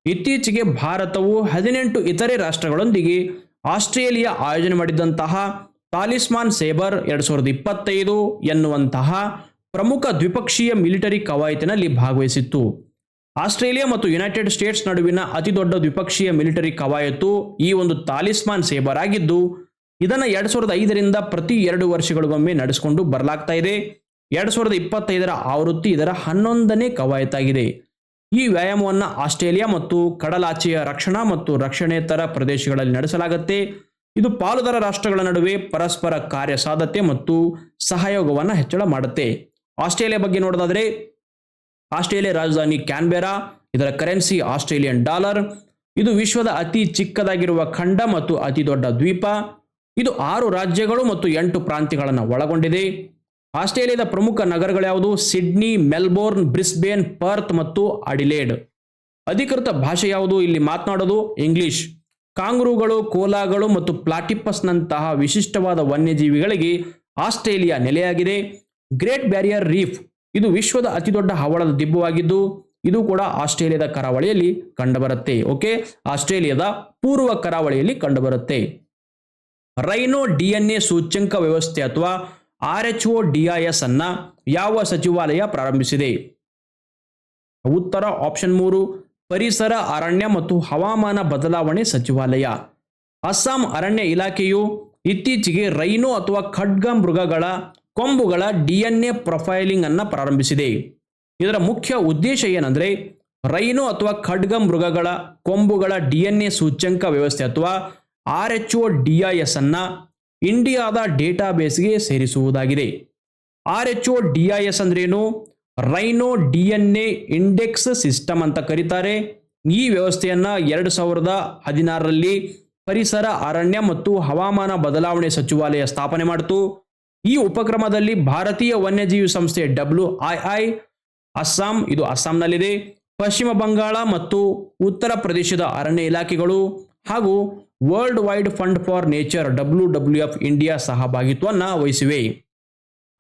ಇತ್ತೀಚೆಗೆ ಭಾರತವು ಹದಿನೆಂಟು ಇತರೆ ರಾಷ್ಟ್ರಗಳೊಂದಿಗೆ ಆಸ್ಟ್ರೇಲಿಯಾ ಆಯೋಜನೆ ಮಾಡಿದಂತಹ ತಾಲಿಸ್ಮಾನ್ ಸೇಬರ್ ಎರಡು ಸಾವಿರದ ಇಪ್ಪತ್ತೈದು ಎನ್ನುವಂತಹ ಪ್ರಮುಖ ದ್ವಿಪಕ್ಷೀಯ ಮಿಲಿಟರಿ ಕವಾಯತಿನಲ್ಲಿ ಭಾಗವಹಿಸಿತ್ತು. ಆಸ್ಟ್ರೇಲಿಯಾ ಮತ್ತು ಯುನೈಟೆಡ್ ಸ್ಟೇಟ್ಸ್ ನಡುವಿನ ಅತಿದೊಡ್ಡ ದ್ವಿಪಕ್ಷೀಯ ಮಿಲಿಟರಿ ಕವಾಯತು ಈ ಒಂದು ತಾಲಿಸ್ಮಾನ್ ಸೇಬರ್ ಆಗಿದ್ದು, ಇದನ್ನು ಎರಡು ಸಾವಿರದ ಐದರಿಂದ ಪ್ರತಿ ಎರಡು ವರ್ಷಗಳಿಗೊಮ್ಮೆ ನಡೆಸಿಕೊಂಡು ಬರಲಾಗ್ತಾ ಇದೆ. ಎರಡ್ ಸಾವಿರದ ಇಪ್ಪತ್ತೈದರ ಆವೃತ್ತಿ ಇದರ ಹನ್ನೊಂದನೇ ಕವಾಯತಾಗಿದೆ. ಈ ವ್ಯಾಯಾಮವನ್ನು ಆಸ್ಟ್ರೇಲಿಯಾ ಮತ್ತು ಕಡಲಾಚೆಯ ರಕ್ಷಣಾ ಮತ್ತು ರಕ್ಷಣೇತರ ಪ್ರದೇಶಗಳಲ್ಲಿ ನಡೆಸಲಾಗುತ್ತೆ. ಇದು ಪಾಲುದಾರ ರಾಷ್ಟ್ರಗಳ ನಡುವೆ ಪರಸ್ಪರ ಕಾರ್ಯಸಾಧ್ಯತೆ ಮತ್ತು ಸಹಯೋಗವನ್ನು ಹೆಚ್ಚಳ ಮಾಡುತ್ತೆ. ಆಸ್ಟ್ರೇಲಿಯಾ ಬಗ್ಗೆ ನೋಡೋದಾದರೆ, ಆಸ್ಟ್ರೇಲಿಯಾ ರಾಜಧಾನಿ ಕ್ಯಾನ್ಬೆರಾ, ಇದರ ಕರೆನ್ಸಿ ಆಸ್ಟ್ರೇಲಿಯನ್ ಡಾಲರ್, ಇದು ವಿಶ್ವದ ಅತಿ ಚಿಕ್ಕದಾಗಿರುವ ಖಂಡ ಮತ್ತು ಅತಿ ದೊಡ್ಡ ದ್ವೀಪ, ಇದು ಆರು ರಾಜ್ಯಗಳು ಮತ್ತು ಎಂಟು ಪ್ರಾಂತ್ಯಗಳನ್ನು ಒಳಗೊಂಡಿದೆ. ಆಸ್ಟ್ರೇಲಿಯಾದ ಪ್ರಮುಖ ನಗರಗಳು ಯಾವುದು? ಸಿಡ್ನಿ, ಮೆಲ್ಬೋರ್ನ್, ಬ್ರಿಸ್ಬೇನ್, ಪರ್ತ್ ಮತ್ತು ಅಡಿಲೇಡ್. ಅಧಿಕೃತ ಭಾಷೆ ಯಾವುದು? ಇಲ್ಲಿ ಮಾತನಾಡೋದು ಇಂಗ್ಲಿಷ್. ಕಾಂಗ್ರೂಗಳು, ಕೋಲಾಗಳು ಮತ್ತು ಪ್ಲಾಟಿಪಸ್ನಂತಹ ವಿಶಿಷ್ಟವಾದ ವನ್ಯಜೀವಿಗಳಿಗೆ ಆಸ್ಟ್ರೇಲಿಯಾ ನೆಲೆಯಾಗಿದೆ. ಗ್ರೇಟ್ ಬ್ಯಾರಿಯರ್ ರೀಫ್ ಇದು ವಿಶ್ವದ ಅತಿದೊಡ್ಡ ಹವಳದ ದಿಬ್ಬವಾಗಿದ್ದು, ಇದು ಕೂಡ ಆಸ್ಟ್ರೇಲಿಯಾದ ಕರಾವಳಿಯಲ್ಲಿ ಕಂಡುಬರುತ್ತೆ, ಓಕೆ? ಆಸ್ಟ್ರೇಲಿಯಾದ ಪೂರ್ವ ಕರಾವಳಿಯಲ್ಲಿ ಕಂಡುಬರುತ್ತೆ. ರೈನೋ ಡಿಎನ್ಎ ಸೂಚ್ಯಂಕ ವ್ಯವಸ್ಥೆ ಅಥವಾ ಆರ್ ಎಚ್ ಒ ಡಿಐಎಸ್ ಅನ್ನ ಯಾವ ಸಚಿವಾಲಯ ಪ್ರಾರಂಭಿಸಿದೆ? ಉತ್ತರ ಆಪ್ಷನ್ ಮೂರು, ಪರಿಸರ ಅರಣ್ಯ ಮತ್ತು ಹವಾಮಾನ ಬದಲಾವಣೆ ಸಚಿವಾಲಯ. ಅಸ್ಸಾಂ ಅರಣ್ಯ ಇಲಾಖೆಯು ಇತ್ತೀಚೆಗೆ ರೈನು ಅಥವಾ ಖಡ್ಗ ಮೃಗಗಳ ಕೊಂಬುಗಳ ಡಿಎನ್ಎ ಪ್ರೊಫೈಲಿಂಗ್ ಅನ್ನು ಪ್ರಾರಂಭಿಸಿದೆ. ಇದರ ಮುಖ್ಯ ಉದ್ದೇಶ ಏನಂದರೆ, ರೈನು ಅಥವಾ ಖಡ್ಗ ಮೃಗಗಳ ಕೊಂಬುಗಳ ಡಿಎನ್ಎ ಸೂಚ್ಯಂಕ ವ್ಯವಸ್ಥೆ ಅಥವಾ ಆರ್ ಎಚ್ ಒ ಡಿಐಎಸ್ ಅನ್ನ ಇಂಡಿಯಾದ ಡೇಟಾಬೇಸ್ಗೆ ಸೇರಿಸುವುದಾಗಿದೆ. ಆರ್ ಎಚ್ ಒ ಎಸ್ ಅಂದ್ರೇನು? Rhino D N A index system ಅಂತ ಕರೀತಾರೆ. ಈ ವ್ಯವಸ್ಥೆಯನ್ನು ಎರಡು ಸಾವಿರದ ಹದಿನಾರರಲ್ಲಿ ಪರಿಸರ ಅರಣ್ಯ ಮತ್ತು ಹವಾಮಾನ ಬದಲಾವಣೆ ಸಚಿವಾಲಯ ಸ್ಥಾಪನೆ ಮಾಡಿತು. ಈ ಉಪಕ್ರಮದಲ್ಲಿ ಭಾರತೀಯ ವನ್ಯಜೀವಿ ಸಂಸ್ಥೆ ಡಬ್ಲ್ಯೂ ಐ ಐ, ಅಸ್ಸಾಂ, ಇದು ಅಸ್ಸಾಂನಲ್ಲಿದೆ, ಪಶ್ಚಿಮ ಬಂಗಾಳ ಮತ್ತು ಉತ್ತರ ಪ್ರದೇಶದ ಅರಣ್ಯ ಇಲಾಖೆಗಳು ಹಾಗೂ World Wide Fund for Nature W W F India ಸಹಭಾಗಿತ್ವವನ್ನು ವಹಿಸಿವೆ.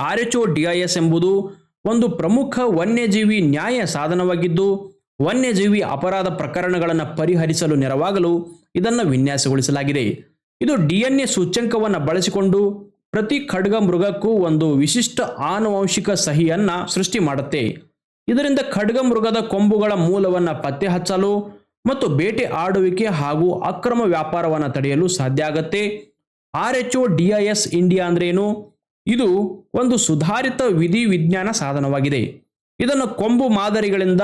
ಆರ್ ಎಚ್ ಒ ಡಿಐಎಸ್ ಎಂಬುದು ಒಂದು ಪ್ರಮುಖ ವನ್ಯಜೀವಿ ನ್ಯಾಯ ಸಾಧನವಾಗಿದ್ದು, ವನ್ಯಜೀವಿ ಅಪರಾಧ ಪ್ರಕರಣಗಳನ್ನು ಪರಿಹರಿಸಲು ನೆರವಾಗಲು ಇದನ್ನು ವಿನ್ಯಾಸಗೊಳಿಸಲಾಗಿದೆ. ಇದು ಡಿಎನ್ಎ ಸೂಚ್ಯಂಕವನ್ನು ಬಳಸಿಕೊಂಡು ಪ್ರತಿ ಖಡ್ಗ ಮೃಗಕ್ಕೂ ಒಂದು ವಿಶಿಷ್ಟ ಆನುವಂಶಿಕ ಸಹಿಯನ್ನ ಸೃಷ್ಟಿ ಮಾಡುತ್ತೆ. ಇದರಿಂದ ಖಡ್ಗ ಮೃಗದ ಕೊಂಬುಗಳ ಮೂಲವನ್ನು ಪತ್ತೆ ಹಚ್ಚಲು ಮತ್ತು ಬೇಟೆ ಆಡುವಿಕೆ ಹಾಗೂ ಅಕ್ರಮ ವ್ಯಾಪಾರವನ್ನು ತಡೆಯಲು ಸಾಧ್ಯ ಆಗತ್ತೆ. R H O DIS India ಅಂದ್ರೇನು? ಇದು ಒಂದು ಸುಧಾರಿತ ವಿಧಿ ವಿಜ್ಞಾನ ಸಾಧನವಾಗಿದೆ. ಇದನ್ನು ಕೊಂಬು ಮಾದರಿಗಳಿಂದ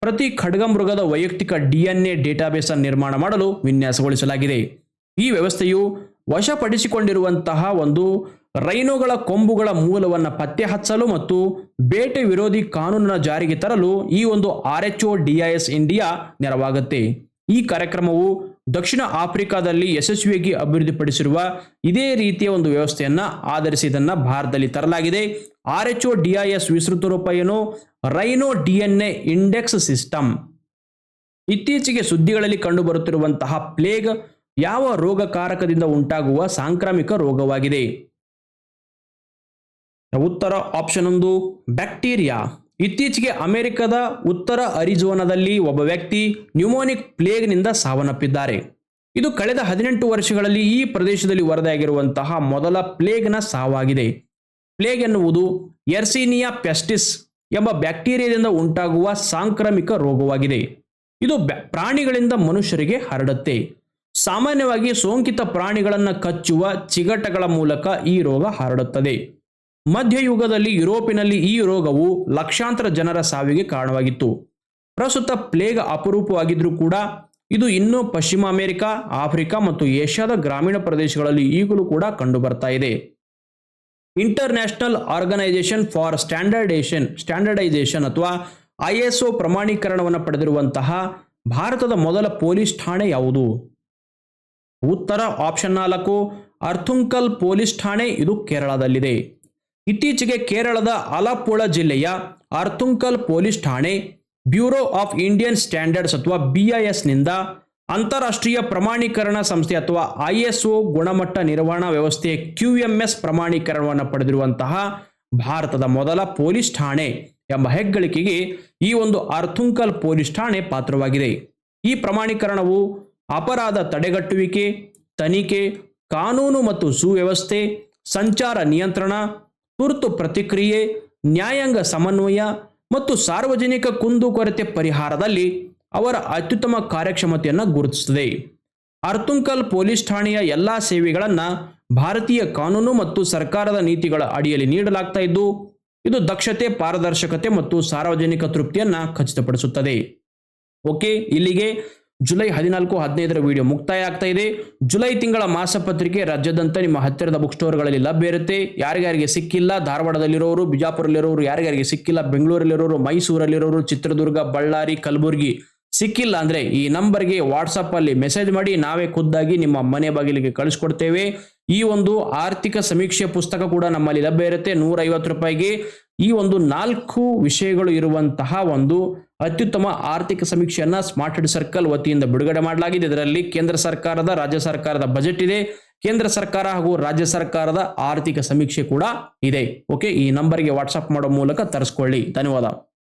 ಪ್ರತಿ ಖಡ್ಗಮೃಗದ ವೈಯಕ್ತಿಕ ಡಿಎನ್ಎ ಡೇಟಾಬೇಸ್ ಅನ್ನು ನಿರ್ಮಾಣ ಮಾಡಲು ವಿನ್ಯಾಸಗೊಳಿಸಲಾಗಿದೆ. ಈ ವ್ಯವಸ್ಥೆಯು ವಶಪಡಿಸಿಕೊಂಡಿರುವಂತಹ ಒಂದು ರೈನೋಗಳ ಕೊಂಬುಗಳ ಮೂಲವನ್ನು ಪತ್ತೆ ಹಚ್ಚಲು ಮತ್ತು ಬೇಟೆ ವಿರೋಧಿ ಕಾನೂನಿನ ಜಾರಿಗೆ ತರಲು ಈ ಒಂದು R H O DIS India ನೆರವಾಗುತ್ತೆ. ಈ ಕಾರ್ಯಕ್ರಮವು ದಕ್ಷಿಣ ಆಫ್ರಿಕಾದಲ್ಲಿ ಯಶಸ್ವಿಯಾಗಿ ಅಭಿವೃದ್ಧಿಪಡಿಸಿರುವ ಇದೇ ರೀತಿಯ ಒಂದು ವ್ಯವಸ್ಥೆಯನ್ನ ಆಧರಿಸಿ ಇದನ್ನ ಭಾರತದಲ್ಲಿ ತರಲಾಗಿದೆ. ಆರ್ ಎಚ್ ಒ ಡಿಐಎಸ್ ವಿಸ್ತೃತ ರೂಪ ಏನು? Rhino DNA index system. ಇತ್ತೀಚೆಗೆ ಸುದ್ದಿಗಳಲ್ಲಿ ಕಂಡುಬರುತ್ತಿರುವಂತಹ ಪ್ಲೇಗ್ ಯಾವ ರೋಗಕಾರಕದಿಂದ ಉಂಟಾಗುವ ಸಾಂಕ್ರಾಮಿಕ ರೋಗವಾಗಿದೆ. ಉತ್ತರ ಆಪ್ಷನ್ ಒಂದು ಬ್ಯಾಕ್ಟೀರಿಯಾ ಇತ್ತೀಚೆಗೆ ಅಮೆರಿಕದ ಉತ್ತರ ಅರಿಜೋನಾದಲ್ಲಿ ಒಬ್ಬ ವ್ಯಕ್ತಿ ನ್ಯೂಮೋನಿಕ್ ಪ್ಲೇಗ್ನಿಂದ ಸಾವನ್ನಪ್ಪಿದ್ದಾರೆ. ಇದು ಕಳೆದ ಹದಿನೆಂಟು ವರ್ಷಗಳಲ್ಲಿ ಈ ಪ್ರದೇಶದಲ್ಲಿ ವರದಿಯಾಗಿರುವಂತಹ ಮೊದಲ ಪ್ಲೇಗ್ನ ಸಾವಾಗಿದೆ. ಪ್ಲೇಗ್ ಎನ್ನುವುದು ಎರ್ಸಿನಿಯಾ ಪೆಸ್ಟಿಸ್ ಎಂಬ ಬ್ಯಾಕ್ಟೀರಿಯಾದಿಂದ ಉಂಟಾಗುವ ಸಾಂಕ್ರಾಮಿಕ ರೋಗವಾಗಿದೆ. ಇದು ಪ್ರಾಣಿಗಳಿಂದ ಮನುಷ್ಯರಿಗೆ ಹರಡುತ್ತೆ. ಸಾಮಾನ್ಯವಾಗಿ ಸೋಂಕಿತ ಪ್ರಾಣಿಗಳನ್ನು ಕಚ್ಚುವ ಚಿಗಟಗಳ ಮೂಲಕ ಈ ರೋಗ ಹರಡುತ್ತದೆ. ಮಧ್ಯಯುಗದಲ್ಲಿ ಯುರೋಪಿನಲ್ಲಿ ಈ ರೋಗವು ಲಕ್ಷಾಂತರ ಜನರ ಸಾವಿಗೆ ಕಾರಣವಾಗಿತ್ತು. ಪ್ರಸ್ತುತ ಪ್ಲೇಗ್ ಅಪರೂಪವಾಗಿದ್ರೂ ಕೂಡ ಇದು ಇನ್ನೂ ಪಶ್ಚಿಮ ಅಮೆರಿಕ, ಆಫ್ರಿಕಾ ಮತ್ತು ಏಷ್ಯಾದ ಗ್ರಾಮೀಣ ಪ್ರದೇಶಗಳಲ್ಲಿ ಈಗಲೂ ಕೂಡ ಕಂಡುಬರ್ತಾ ಇದೆ. International organisation for standardation, standardisation ಅಥವಾ ಐ ಎಸ್ ಒ ಪ್ರಮಾಣೀಕರಣವನ್ನು ಪಡೆದಿರುವಂತಹ ಭಾರತದ ಮೊದಲ ಪೊಲೀಸ್ ಠಾಣೆ ಯಾವುದು? ಉತ್ತರ ಆಪ್ಷನ್ ನಾಲ್ಕು, ಅರ್ಥುಂಕಲ್ ಪೊಲೀಸ್ ಠಾಣೆ, ಇದು ಕೇರಳದಲ್ಲಿದೆ. ಇತ್ತೀಚೆಗೆ ಕೇರಳದ ಅಲಪ್ಪುಳ ಜಿಲ್ಲೆಯ ಅರ್ತುಂಕಲ್ ಪೊಲೀಸ್ ಠಾಣೆ, ಬ್ಯೂರೋ ಆಫ್ ಇಂಡಿಯನ್ ಸ್ಟ್ಯಾಂಡರ್ಡ್ಸ್ ಅಥವಾ ಬಿಐಎಸ್ನಿಂದ ಅಂತಾರಾಷ್ಟ್ರೀಯ ಪ್ರಮಾಣೀಕರಣ ಸಂಸ್ಥೆ ಅಥವಾ ಐಎಸ್ಒ ಗುಣಮಟ್ಟ ನಿರ್ವಹಣಾ ವ್ಯವಸ್ಥೆ ಎಸ್ ಪ್ರಮಾಣೀಕರಣವನ್ನು ಪಡೆದಿರುವಂತಹ ಭಾರತದ ಮೊದಲ ಪೊಲೀಸ್ ಠಾಣೆ ಎಂಬ ಹೆಗ್ಗಳಿಕೆಗೆ ಈ ಒಂದು ಅರ್ಥುಂಕಲ್ ಪೊಲೀಸ್ ಠಾಣೆ ಪಾತ್ರವಾಗಿದೆ. ಈ ಪ್ರಮಾಣೀಕರಣವು ಅಪರಾಧ ತಡೆಗಟ್ಟುವಿಕೆ, ತನಿಖೆ, ಕಾನೂನು ಮತ್ತು ಸುವ್ಯವಸ್ಥೆ, ಸಂಚಾರ ನಿಯಂತ್ರಣ ತುರ್ತು ಪ್ರತಿಕ್ರಿಯೆ, ನ್ಯಾಯಾಂಗ ಸಮನ್ವಯ ಮತ್ತು ಸಾರ್ವಜನಿಕ ಕುಂದುಕೊರತೆ ಪರಿಹಾರದಲ್ಲಿ ಅವರ ಅತ್ಯುತ್ತಮ ಕಾರ್ಯಕ್ಷಮತೆಯನ್ನು ಗುರುತಿಸುತ್ತದೆ. ಅರ್ತುಂಕಲ್ ಪೊಲೀಸ್ ಠಾಣೆಯ ಎಲ್ಲ ಸೇವೆಗಳನ್ನು ಭಾರತೀಯ ಕಾನೂನು ಮತ್ತು ಸರ್ಕಾರದ ನೀತಿಗಳ ಅಡಿಯಲ್ಲಿ ನೀಡಲಾಗ್ತಾ ಇದ್ದು, ಇದು ದಕ್ಷತೆ, ಪಾರದರ್ಶಕತೆ ಮತ್ತು ಸಾರ್ವಜನಿಕ ತೃಪ್ತಿಯನ್ನು ಖಚಿತಪಡಿಸುತ್ತದೆ. ಓಕೆ, ಇಲ್ಲಿಗೆ ಜುಲೈ ಹದಿನಾಲ್ಕು, ಹದಿನೈದರ ವಿಡಿಯೋ ಮುಕ್ತಾಯ ಆಗ್ತಾ ಇದೆ. ಜುಲೈ ತಿಂಗಳ ಮಾಸಪತ್ರಿಕೆ ರಾಜ್ಯದಂತ ನಿಮ್ಮ ಹತ್ತಿರದ ಬುಕ್ ಸ್ಟೋರ್ಗಳಲ್ಲಿ ಲಭ್ಯ ಇರುತ್ತೆ. ಯಾರಿಗಾರಿಗೆ ಸಿಕ್ಕಿಲ್ಲ, ಧಾರವಾಡದಲ್ಲಿರೋರು ಬಿಜಾಪುರಲ್ಲಿರೋರು ಯಾರಿಗಾರಿಗೆ ಸಿಕ್ಕಿಲ್ಲ, ಬೆಂಗಳೂರಲ್ಲಿರೋರು, ಮೈಸೂರಲ್ಲಿರೋರು, ಚಿತ್ರದುರ್ಗ, ಬಳ್ಳಾರಿ, ಕಲಬುರಗಿ ಸಿಕ್ಕಿಲ್ಲ ಅಂದ್ರೆ ಈ ನಂಬರ್ಗೆ ವಾಟ್ಸಪ್ ಅಲ್ಲಿ ಮೆಸೇಜ್ ಮಾಡಿ, ನಾವೇ ಖುದ್ದಾಗಿ ನಿಮ್ಮ ಮನೆ ಬಾಗಿಲಿಗೆ ಕಳಿಸ್ಕೊಡ್ತೇವೆ. ಈ ಒಂದು ಆರ್ಥಿಕ ಸಮೀಕ್ಷೆ ಪುಸ್ತಕ ಕೂಡ ನಮ್ಮಲ್ಲಿ ಲಭ್ಯ ಇರುತ್ತೆ. ನೂರ ರೂಪಾಯಿಗೆ. ಈ ಒಂದು ನಾಲ್ಕು ವಿಷಯಗಳು ಇರುವಂತಹ ಒಂದು ಅತ್ಯುತ್ತಮ ಆರ್ಥಿಕ ಸಮೀಕ್ಷೆಯನ್ನ ಸ್ಮಾರ್ಟ್ ಹೆಡ್ ಸರ್ಕಲ್ ವತಿಯಿಂದ ಬಿಡುಗಡೆ ಮಾಡಲಾಗಿದೆ. ಇದರಲ್ಲಿ ಕೇಂದ್ರ ಸರ್ಕಾರದ, ರಾಜ್ಯ ಸರ್ಕಾರದ ಬಜೆಟ್ ಇದೆ. ಕೇಂದ್ರ ಸರ್ಕಾರ ಹಾಗೂ ರಾಜ್ಯ ಸರ್ಕಾರದ ಆರ್ಥಿಕ ಸಮೀಕ್ಷೆ ಕೂಡ ಇದೆ. ಓಕೆ ಈ ನಂಬರ್ಗೆ ವಾಟ್ಸಪ್ ಮಾಡೋ ಮೂಲಕ ತರಿಸ್ಕೊಳ್ಳಿ. ಧನ್ಯವಾದ.